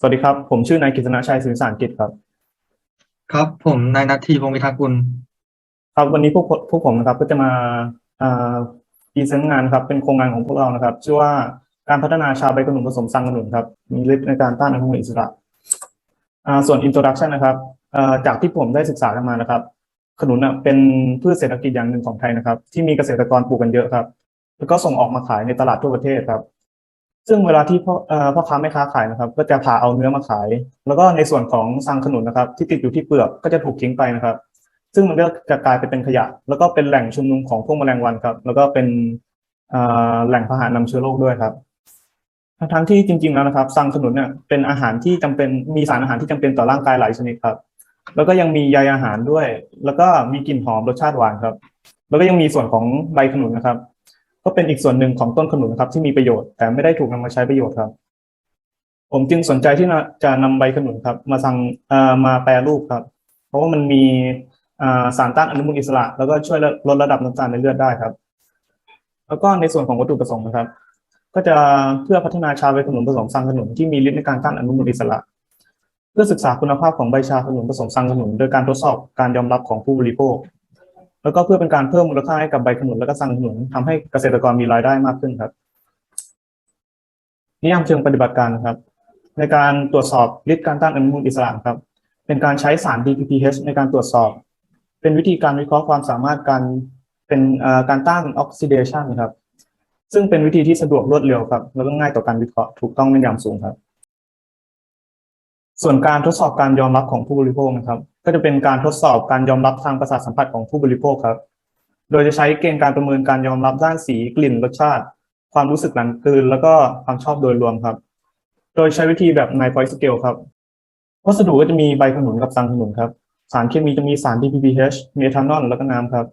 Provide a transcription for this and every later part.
สวัสดีครับ ผมชื่อนายกฤษณชัยสื่อสารกิจครับ ครับผมนายนัททีพงศ์พิทักษ์กุลครับวันนี้พวกพวกผมนะครับก็จะมาอ่าพรีเซนต์งานครับ เป็นโครงงานของพวกเรานะครับ ชื่อว่าการพัฒนาชาใบขนุนผสมซังขนุนครับ มีฤทธิ์ในการต้านอนุมูลอิสระอ่าส่วน introduction นะครับอ่าจากที่ผมได้ศึกษากันมานะครับ ขนุนอะเป็นพืชเศรษฐกิจอย่างหนึ่งของไทยนะครับ ที่มีเกษตรกรปลูกกันเยอะครับ แล้วก็ส่งออกมาขายในตลาดทั่วประเทศครับ ซึ่งเวลาที่พ่อพ่อค้าแม่ค้าขายนะครับ ก็จะผ่าเอาเนื้อมาขาย แล้วก็ในส่วนของซังขนุนนะครับ ที่ติดอยู่ที่เปลือกก็จะถูกทิ้งไปนะครับ ซึ่งมันก็จะกลายไปเป็นขยะ แล้วก็เป็นแหล่งชุมนุมของพวกแมลงวันครับ แล้วก็เป็นแหล่งพาหะนำเชื้อโรคด้วยครับทั้งที่จริง ๆแล้วนะครับซังขนุนเนี่ยเป็นอาหารที่จำเป็นมีสารอาหารที่จำเป็นต่อร่างกายหลายชนิดครับ แล้วก็ยังมีใยอาหารด้วย แล้วก็มีกลิ่นหอมรสชาติหวานครับ แล้วก็ยังมีส่วนของใบขนุนนะครับ ก็เป็นอีกส่วนหนึ่งของต้นขนุนครับ ที่มีประโยชน์แต่ไม่ได้ถูกนำมาใช้ประโยชน์ครับ ผมจึงสนใจที่จะนำใบขนุนครับ มาสั่งมาแปรรูปครับ เพราะว่ามันมีสารต้านอนุมูลอิสระ แล้วก็ช่วยลดระดับน้ำตาลในเลือดได้ครับ แล้วก็ในส่วนของวัตถุประสงค์นะครับ ก็จะเพื่อพัฒนาชาใบขนุนผสมซังขนุนที่มีฤทธิ์ในการต้านอนุมูลอิสระ เพื่อศึกษาคุณภาพของใบชาขนุนผสมซังขนุน โดยการทดสอบการยอมรับของผู้บริโภค แล้วก็เพื่อเป็นการเพิ่มมูลค่าให้กับใบขนุนและก็ซังขนุนทำให้เกษตรกรมีรายได้มากขึ้นครับ นิยามเชิงปฏิบัติการครับ ในการตรวจสอบฤทธิ์การต้านอนุมูลอิสระครับ เป็นการใช้สาร DPPH ในการตรวจสอบ เป็นวิธีการวิเคราะห์ความสามารถการเป็นการต้านออกซิเดชันครับ ซึ่งเป็นวิธีที่สะดวกรวดเร็วครับ แล้วก็ง่ายต่อการวิเคราะห์ถูกต้องแม่นยำสูงครับ ส่วนการทดสอบการยอมรับของผู้บริโภคนะครับ ก็จะเป็นการทดสอบการยอมรับทางประสาทสัมผัสของผู้บริโภคครับ โดยจะใช้เกณฑ์การประเมินการยอมรับด้านสีกลิ่นรสชาติ ความรู้สึกหลังกลืนแล้วก็ความชอบโดยรวมครับ โดยใช้วิธีแบบ nine point scale ครับวัสดุก็จะมีใบขนุนกับซังขนุนครับ สารเคมีจะมีสาร DPPH มีเอทานอลแล้วก็น้ำครับ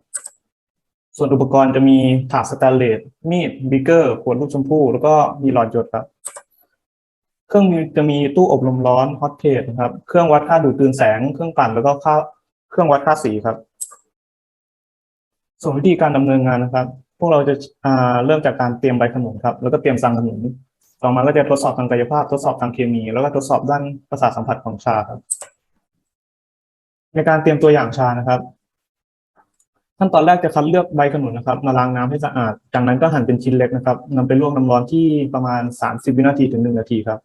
ส่วนอุปกรณ์จะมีถาดสแตนเลสมีดบิเกอร์ขวดลูกชมพู่แล้วก็มีหลอดหยดครับ เครื่องมือจะมีตู้อบลมร้อนฮอตเพจนะครับ เครื่องวัดค่าดูดกลืนแสง เครื่องปั่นแล้วก็ค่าเครื่องวัดค่าสีครับ ส่วนวิธีการดำเนินงานนะครับ พวกเราจะาเริ่มจากการเตรียมใบขนุนครับ แล้วก็เตรียมซังขนุนต่อมาก็จะทดสอบทางกายภาพ ทดสอบทางเคมี แล้วก็ทดสอบด้านประสาทสัมผัสของชาครับ ในการเตรียมตัวอย่างชานะครับขั้นตอนแรกจะคัดเลือกใบขนุนนะครับ มาล้างน้ำให้สะอาด จากนั้นก็หั่นเป็นชิ้นเล็กนะครับนำไปลวกน้ำร้อนที่ประมาณ 30 วินาทีถึง 1 นาทีครับ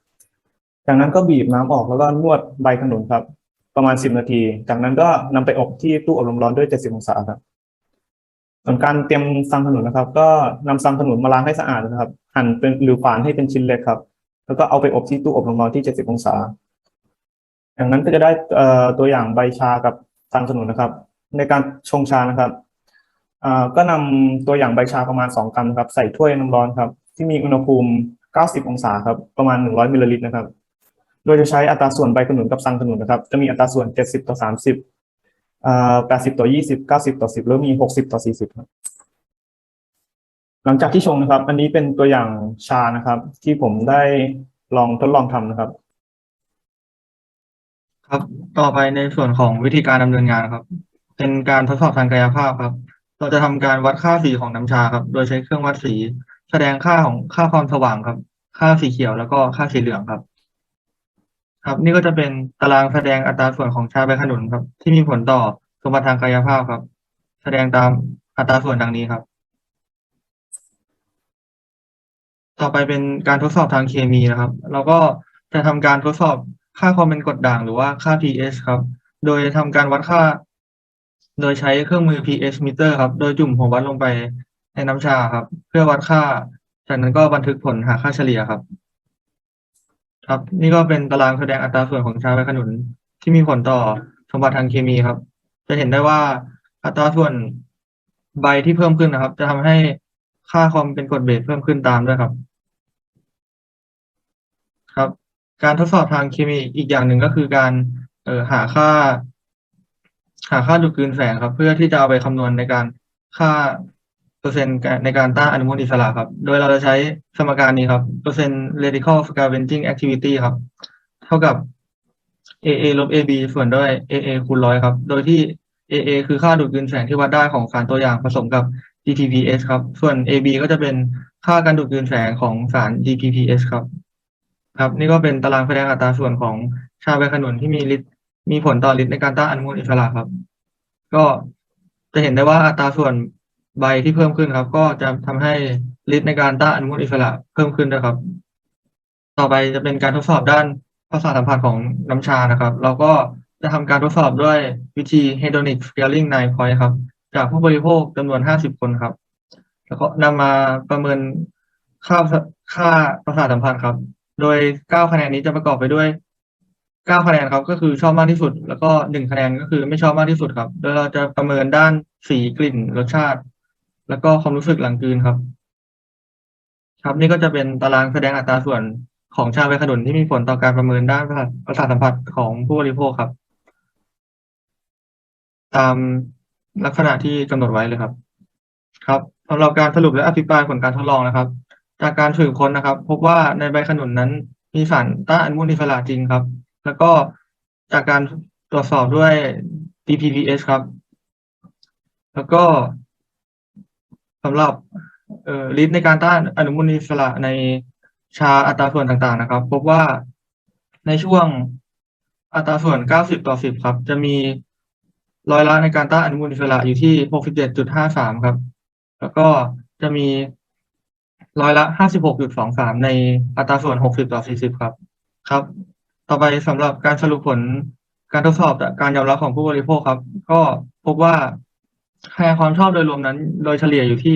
จากนั้นก็บีบน้ำออกแล้วก็นวดใบขนุนครับ ประมาณ10นาที จากนั้นก็นำไปอบที่ตู้อบลมร้อนด้วย70องศาครับส่วนการเตรียมซังขนุนนะครับ ก็นำซังขนุนมาล้างให้สะอาดนะครับ หั่นเป็นหรือฝานให้เป็นชิ้นเล็กครับ แล้วก็เอาไปอบที่ตู้อบลมร้อนที่70องศาจากนั้นก็จะได้เอ่อตัวอย่างใบชากับซังขนุนนะครับ ในการชงชานะครับก็นำตัวอย่างใบชาประมาณ2กรัมครับ ใส่ถ้วยน้ำร้อนครับ ที่มีอุณหภูมิ 90 องศาครับ ประมาณ 100มิลลิลิตรนะครับ โดยจะใช้อัตราส่วนใบขนุนกับซังขนุนนะครับ จะมีอัตราส่วน 70 ต่อ 30อ่า80 ต่อ 20 90 ต่อ 10 แล้วมี 60 ต่อ 40ครับหลังจากที่ชงนะครับ อันนี้เป็นตัวอย่างชานะครับ ที่ผมได้ลองทดลองทำนะครับ ครับ ต่อไปในส่วนของวิธีการดำเนินงานครับ เป็นการทดสอบทางกายภาพครับ เราจะทำการวัดค่าสีของน้ำชาครับ โดยใช้เครื่องวัดสี แสดงค่าของค่าความสว่างครับ ค่าสีเขียวแล้วก็ค่าสีเหลืองครับ ครับ นี่ก็จะเป็นตารางแสดงอัตราส่วนของชาใบขนุนครับ ที่มีผลต่อสมบัติทางกายภาพครับ แสดงตามอัตราส่วนดังนี้ครับ ต่อไปเป็นการทดสอบทางเคมีนะครับ เราก็จะทำการทดสอบค่าความเป็นกรดด่างหรือว่าค่า pH ครับ โดยทำการวัดค่า โดยใช้เครื่องมือ pH meter ครับ โดยจุ่มหัววัดลงไปในน้ำชาครับ เพื่อวัดค่า จากนั้นก็บันทึกผลหาค่าเฉลี่ยครับ ครับ นี่ก็เป็นตารางแสดงอัตราส่วนของชาใบขนุนที่มีผลต่อสมบัติทางเคมีครับ จะเห็นได้ว่าอัตราส่วนใบที่เพิ่มขึ้นนะครับ จะทำให้ค่าความเป็นกรดเบสเพิ่มขึ้นตามด้วยครับ ครับ การทดสอบทางเคมีอีกอย่างหนึ่งก็คือการเออหาค่า หาค่าดูดกลืนแสงครับ เพื่อที่จะเอาไปคำนวณในการค่า ปอร์เซ็นต์ในการต้านอนุมูลอิสระครับ โดยเราจะใช้สมการนี้ครับ เปอร์เซ็นต์ radical scavenging activity ครับ เท่ากับ AA ลบ AB ส่วนด้วย AA คูณร้อยครับ โดยที่ AA คือค่าดูดกลืนแสงที่วัดได้ของสารตัวอย่างผสมกับ DTPS ครับ ส่วน AB ก็จะเป็นค่าการดูดกลืนแสงของสาร DPPS ครับ ครับ นี่ก็เป็นตารางแสดงอัตราส่วนของชาใบขนุนที่มีฤทธิ์มีผลต่อฤทธิ์ในการต้านอนุมูลอิสระครับ ก็จะเห็นได้ว่าอัตราส่วน ใบที่เพิ่มขึ้นครับ ก็จะทำให้ฤทธิ์ในการต้านอนุมูลอิสระเพิ่มขึ้นด้วยครับ ต่อไปจะเป็นการทดสอบด้านประสาทสัมผัสของน้ำชานะครับ เราก็จะทำการทดสอบด้วยวิธี hedonic scaling 9 point ครับ จากผู้บริโภคจำนวน 50 คนครับ แล้วก็นำมาประเมินค่าค่าประสาทสัมผัสครับ โดย 9 คะแนนนี้จะประกอบไปด้วย 9 คะแนนครับ ก็คือชอบมากที่สุด แล้วก็ 1 คะแนนก็คือไม่ชอบมากที่สุดครับ โดยเราจะประเมินด้านสีกลิ่นรสชาติ แล้วก็ความรู้สึกหลังกลืนครับ ครับนี่ก็จะเป็นตารางแสดงอัตราส่วนของชาใบขนุนที่มีผลต่อการประเมินด้านประสาทสาทสัมผัสของผู้บริโภคครับ ตามลักษณะที่กำหนดไว้เลยครับ ครับสำหรับการสรุปและอภิปรายผลการทดลองนะครับ จากการสืบค้นนะครับ พบว่าในใบขนุนนั้นมีสารต้านอนุมูลอิสระจริงครับ แล้วก็จากการตรวจสอบด้วย DPPS ครับ แล้วก็ สำหรับฤทธิ์ในการต้านอนุมูลอิสระในชาอัตราส่วนต่างๆนะครับ พบว่าในช่วงอัตราส่วน 90 ต่อ 10 ครับ จะมีร้อยละในการต้านอนุมูลอิสระอยู่ที่ 67.53 ครับ แล้วก็จะมีร้อยละ 56.23 ในอัตราส่วน 60 ต่อ 40 ครับ ครับ ต่อไปสำหรับการสรุปผลการทดสอบการยอมรับของผู้บริโภคครับ ก็พบว่า คะแนนความชอบโดยรวมนั้น โดยเฉลี่ยอยู่ที่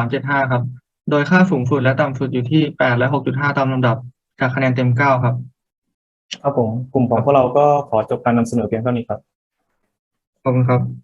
7.375 ครับ โดยค่าสูงสุดและต่ำสุดอยู่ที่ 8 และ 6.5 ตามลำดับ จากคะแนนเต็ม 9 ครับ ครับผม กลุ่มของพวกเราก็ขอจบการนำเสนอเพียงเท่านี้ครับ ขอบคุณครับ